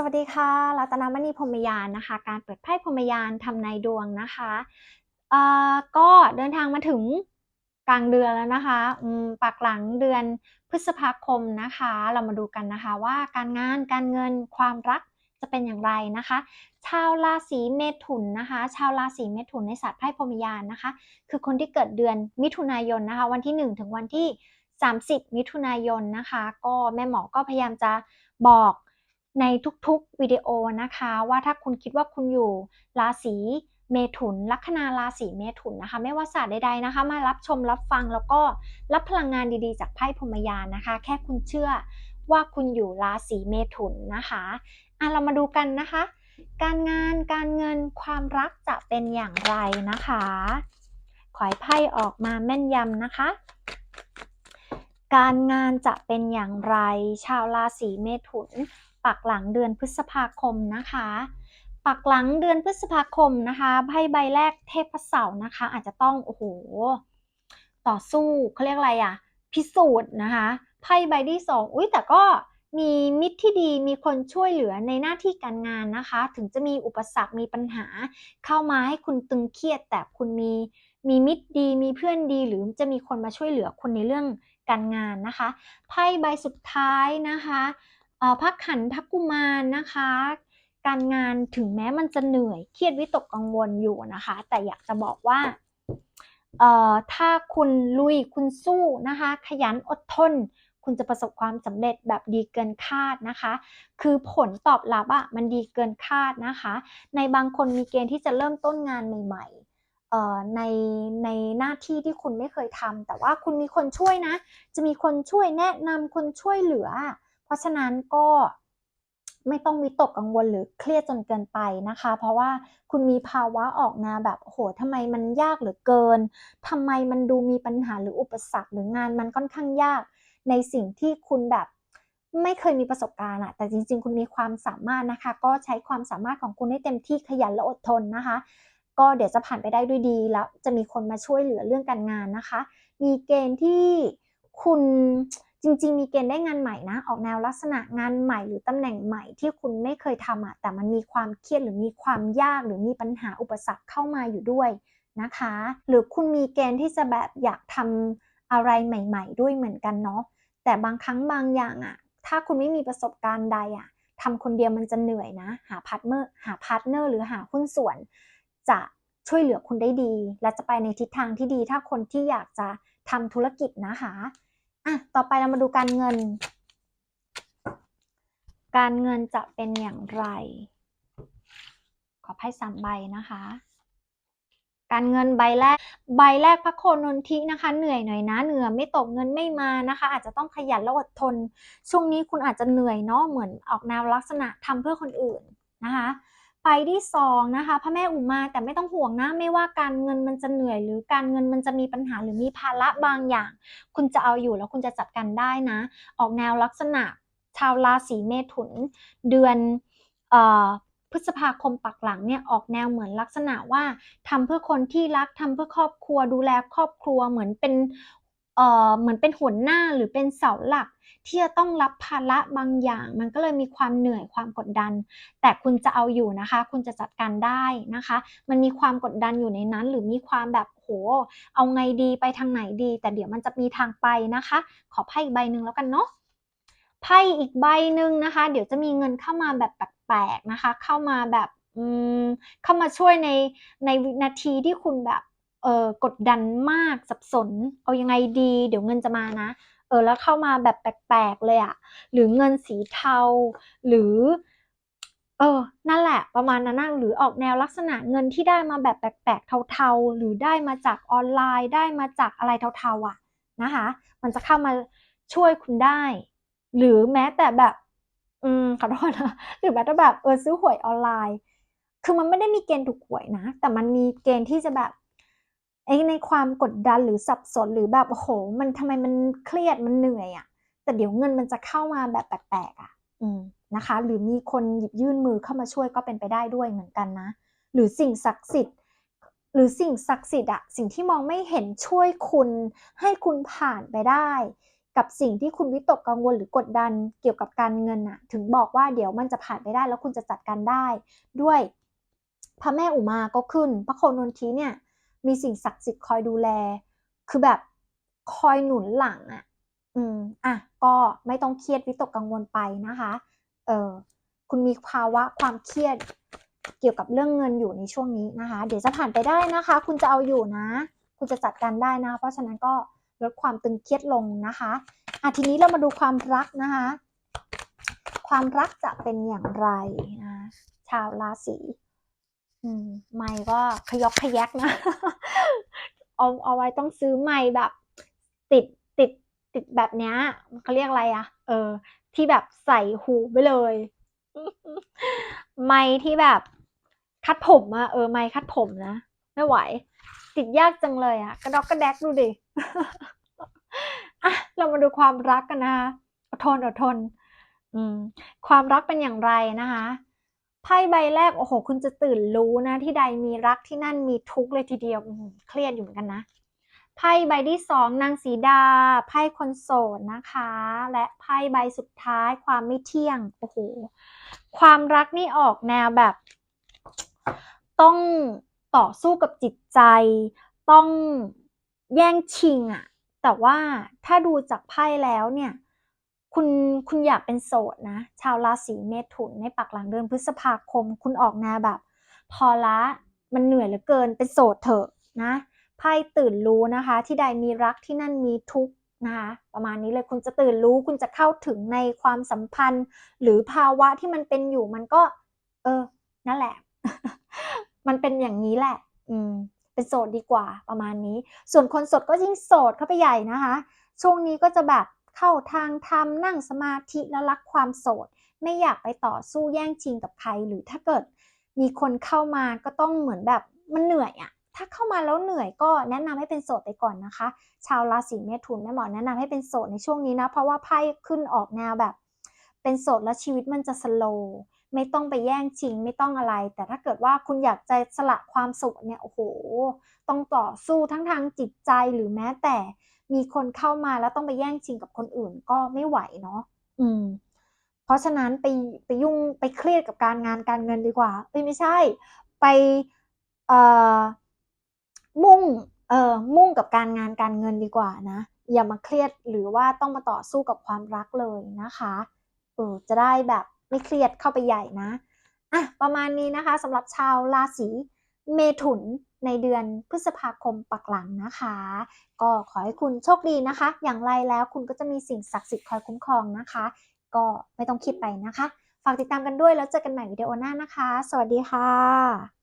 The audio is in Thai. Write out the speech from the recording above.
สวัสดีค่ะรัตนมณีพรมยานนะคะ การเปิดไพ่พรมยานทำนายดวงนะคะเอ่อก็เดินทางมาถึงกลางเดือนแล้วนะคะปักหลังเดือนพฤษภาคมนะคะ เรามาดูกันนะคะว่าการงานการเงินความรักจะเป็นอย่างไรนะคะ ชาวราศีเมถุนนะคะ ชาวราศีเมถุนในศาสตร์ไพ่พรมยานนะคะ คือคนที่เกิดเดือนมิถุนายนนะคะ วันที่ 1 ถึงวันที่ 30 มิถุนายนนะคะ ก็แม่หมอก็พยายามจะบอก ในทุกๆวิดีโอนะคะ ว่าถ้าคุณคิดว่าคุณอยู่ราศีเมถุนลัคนาราศีเมถุนนะคะ ไม่ว่าศาสตร์ใดๆนะคะ มารับชมรับฟังแล้วก็รับพลังงานดีๆ จากไพ่พรมยานนะคะ แค่คุณเชื่อว่าคุณอยู่ราศีเมถุนนะคะอะเรามาดูกันนะคะ การงานการเงินความรักจะเป็นอย่างไรนะคะ ขอให้ไพ่ออกมาแม่นยำนะคะ การงานจะเป็นอย่างไร ชาวราศีเมถุน ปักหลังเดือนพฤษภาคมนะคะ ปักหลังเดือนพฤษภาคมนะคะไพ่ใบแรกเทพเสาร์นะคะ อาจจะต้องโอ้โหต่อสู้เขาเรียกอะไรอะพิสูจน์นะคะไพ่ใบที่สองอุ้ยแต่ก็มีมิตรที่ดีมีคนช่วยเหลือในหน้าที่การงานนะคะ ถึงจะมีอุปสรรคมีปัญหา เข้ามาให้คุณตึงเครียด แต่คุณมีมีมิตรดี มีเพื่อนดี หรือจะมีคนมาช่วยเหลือคุณในเรื่องการงานนะคะไพ่ใบสุดท้ายนะคะ พักขันทักกุมารนะคะ การงานถึงแม้มันจะเหนื่อย เครียดวิตกกังวลอยู่นะคะ แต่อยากจะบอกว่าถ้าคุณลุยคุณสู้นะคะ ขยันอดทน คุณจะประสบความสำเร็จแบบดีเกินคาดนะคะ คือผลตอบรับอะมันดีเกินคาดนะคะ ในบางคนมีเกณฑ์ที่จะเริ่มต้นงานใหม่ ๆในในหน้าที่ที่คุณไม่เคยทำแต่ว่าคุณมีคนช่วยนะ จะมีคนช่วยแนะนำคนช่วยเหลือ เพราะฉะนั้นก็ไม่ต้องวิตกกังวลหรือเครียดจนเกินไปนะคะ เพราะว่าคุณมีภาวะออกงานแบบโอ้โหทำไมมันยากเหลือเกินทำไมมันดูมีปัญหาหรืออุปสรรคหรืองานมันค่อนข้างยากในสิ่งที่คุณแบบไม่เคยมีประสบการณ์อะแต่จริง ๆ คุณมีความสามารถนะคะ ก็ใช้ความสามารถของคุณให้เต็มที่ขยันและอดทนนะคะ ก็เดี๋ยวจะผ่านไปได้ด้วยดี แล้วจะมีคนมาช่วยเหลือเรื่องการงานนะคะ มีเกณฑ์ที่คุณ จริง ๆ มีเกณฑ์ได้งานใหม่นะ ออกแนวลักษณะงานใหม่หรือตำแหน่งใหม่ที่คุณไม่เคยทำอะแต่มันมีความเครียดหรือมีความยากหรือมีปัญหาอุปสรรคเข้ามาอยู่ด้วยนะคะ หรือคุณมีเกณฑ์ที่จะแบบอยากทำอะไรใหม่ ๆ ด้วยเหมือนกันเนาะแต่บางครั้งบางอย่างอะถ้าคุณไม่มีประสบการณ์ใดอะทำคนเดียวมันจะเหนื่อยนะ หาพาร์ทเนอร์หาพาร์ทเนอร์หรือหาหุ้นส่วน จะช่วยเหลือคุณได้ดี และจะไปในทิศทางที่ดีถ้าคนที่อยากจะทำธุรกิจนะคะ อะต่อไปเรามาดูการเงิน การเงินจะเป็นอย่างไร ขอไพ่สามใบนะคะ การเงินใบแรก ใบแรกพระโคนนทินะคะ เหนื่อยหน่อยนะ เหนื่อยไม่ตกเงินไม่มานะคะ อาจจะต้องขยันและอดทน ช่วงนี้คุณอาจจะเหนื่อยเนาะเหมือนออกแนวลักษณะทำเพื่อคนอื่นนะคะ ไปที่สองนะคะพระแม่อุมาแต่ไม่ต้องห่วงนะไม่ว่าการเงินมันจะเหนื่อย หรือการเงินมันจะมีปัญหาหรือมีภาระบางอย่าง คุณจะเอาอยู่แล้วคุณจะจัดการได้นะ ออกแนวลักษณะชาวราศีเมถุน เดือนพฤษภาคมปักหลังเนี่ยออกแนวเหมือนลักษณะว่าทำเพื่อคนที่รักทำเพื่อครอบครัวดูแลครอบครัวเหมือนเป็น เอ่อเหมือนเป็นหัวหน้าหรือเป็นเสาหลัก ที่จะต้องรับภาระบางอย่าง มันก็เลยมีความเหนื่อยความกดดัน แต่คุณจะเอาอยู่นะคะ คุณจะจัดการได้นะคะ มันมีความกดดันอยู่ในนั้น หรือมีความแบบโหเอาไงดีไปทางไหนดี แต่เดี๋ยวมันจะมีทางไปนะคะ ขอไพ่อีกใบหนึ่งแล้วกันเนาะไพ่อีกใบหนึ่งนะคะ เดี๋ยวจะมีเงินเข้ามาแบบแปลกๆนะคะ เข้ามาแบบเข้ามาช่วยในในวินาทีที่คุณแบบ เออกดดันมากสับสน เอายังไงดี เดี๋ยวเงินจะมานะ เออแล้วเข้ามาแบบแปลกๆเลยอะหรือเงินสีเทา หรือ เออ นั่นแหละ ประมาณนั้นหรือออกแนวลักษณะเงินที่ได้มาแบบแปลกๆเทาๆ หรือได้มาจากออนไลน์ได้มาจากอะไรเทาๆอะนะคะ มันจะเข้ามาช่วยคุณได้ หรือแม้แต่แบบ อืมขอโทษนะหรือแม้แต่แบบเออซื้อหวยออนไลน์ คือมันไม่ได้มีเกณฑ์ถูกหวยนะ แต่มันมีเกณฑ์ที่จะแบบ ไอ้ในความกดดันหรือสับสนหรือแบบโอ้โห มันทำไมมันเครียดมันเหนื่อยอะ่ะ แต่เดี๋ยวเงินมันจะเข้ามาแบบแปลกๆอะ่ะ อืมนะคะ หรือมีคนหยิบยื่นมือเข้ามาช่วยก็เป็นไปได้ด้วยเหมือนกันนะ หรือสิ่งศักดิ์สิทธิ์หรือสิ่งศักดิ์สิทธิ์อะสิ่งที่มองไม่เห็นช่วยคุณ ให้คุณผ่านไปได้ กับสิ่งที่คุณวิตกกังวลหรือกดดันเกี่ยวกับการเงินน่ะถึงบอกว่าเดี๋ยวมันจะผ่านไปได้แล้วคุณจะจัดการได้ ด้วยพระแม่อุมาก็ขึ้น พระโคนนทีเนี่ย มีสิ่งศักดิ์สิทธิ์คอยดูแล คือแบบคอยหนุนหลังอะ อืม อะ ก็ไม่ต้องเครียดวิตกกังวลไปนะคะ เออคุณมีภาวะความเครียดเกี่ยวกับเรื่องเงินอยู่ในช่วงนี้นะคะ เดี๋ยวจะผ่านไปได้นะคะ คุณจะเอาอยู่นะ คุณจะจัดการได้นะ เพราะฉะนั้นก็ลดความตึงเครียดลงนะคะอะทีนี้เรามาดูความรักนะคะ ความรักจะเป็นอย่างไรนะ ชาวราศี ไม่ก็ขยอกขยักนะ เอาเอาไว้ต้องซื้อไม้แบบ ติดติดติดแบบเนี้ยเขาเรียกอะไรอะเออ ที่แบบใส่หูไปเลย ไม้ที่แบบคัดผมอะเออไม้คัดผมนะ ไม่ไหว ติดยากจังเลยอะกระดอกกระแดกดูดิอะเรามาดูความรักกันนะคะอดทนอดทน อืม ความรักเป็นอย่างไรนะคะ ไพ่ใบแรก โอ้โห คุณจะตื่นรู้นะ ที่ใดมีรักที่นั่นมีทุกข์เลยทีเดียวเครียดอยู่เหมือนกันนะไพ่ใบที่สองนางสีดา ไพ่คนโสดนะคะ และไพ่ใบสุดท้ายความไม่เที่ยงโอ้โหความรักนี่ออกแนวแบบ ต้องต่อสู้กับจิตใจ ต้องแย่งชิงอะแต่ว่าถ้าดูจากไพ่แล้วเนี่ย คุณคุณอยากเป็นโสดนะ ชาวราศีเมถุนในปักหลังเดือนพฤษภาคม คุณออกแนวแบบ พอละมันเหนื่อยเหลือเกินเป็นโสดเถอะนะไพ่ตื่นรู้นะคะ ที่ใดมีรักที่นั่นมีทุกนะคะประมาณนี้เลยคุณจะตื่นรู้คุณจะเข้าถึงในความสัมพันธ์ หรือภาวะที่มันเป็นอยู่มันก็ เออ นั่นแหละ มันเป็นอย่างนี้แหละ อืม เป็นโสดดีกว่าประมาณนี้ ส่วนคนโสดก็ยิ่งโสดเข้าไปใหญ่นะคะ ช่วงนี้ก็จะแบบ เข้าทางทำนั่งสมาธิแล้วรักความโสด ไม่อยากไปต่อสู้แย่งชิงกับใคร หรือถ้าเกิดมีคนเข้ามาก็ต้องเหมือนแบบมันเหนื่อยอะถ้าเข้ามาแล้วเหนื่อยก็แนะนำให้เป็นโสดไปก่อนนะคะ ชาวราศีเมถุนแม่หมอแนะนำให้เป็นโสดในช่วงนี้นะ เพราะว่าไพ่ขึ้นออกแนวแบบ เป็นโสดแล้วชีวิตมันจะสโลว์ไม่ต้องไปแย่งชิงไม่ต้องอะไร แต่ถ้าเกิดว่าคุณอยากจะสละความโสดเนี่ยโอ้โห ต้องต่อสู้ทั้งทางจิตใจหรือแม้แต่ มีคนเข้ามาแล้วต้องไปแย่งชิงกับคนอื่นก็ไม่ไหวเนาะอืม เพราะฉะนั้นไปไปยุ่งไปเครียดกับการงานการเงินดีกว่าเอ้ยไม่ใช่ ไปเอ่อมุ่งเอ่อมุ่งกับการงานการเงินดีกว่านะอย่ามาเครียดหรือว่าต้องมาต่อสู้กับความรักเลยนะคะเออจะได้แบบไม่เครียดเข้าไปใหญ่นะอะประมาณนี้นะคะสำหรับชาวราศี เมถุนในเดือนพฤษภาคมปักหลังนะคะ ก็ขอให้คุณโชคดีนะคะ อย่างไรแล้วคุณก็จะมีสิ่งศักดิ์สิทธิ์คอยคุ้มครองนะคะ ก็ไม่ต้องคิดไปนะคะ ฝากติดตามกันด้วยแล้วเจอกันใหม่วิดีโอหน้านะคะ สวัสดีค่ะ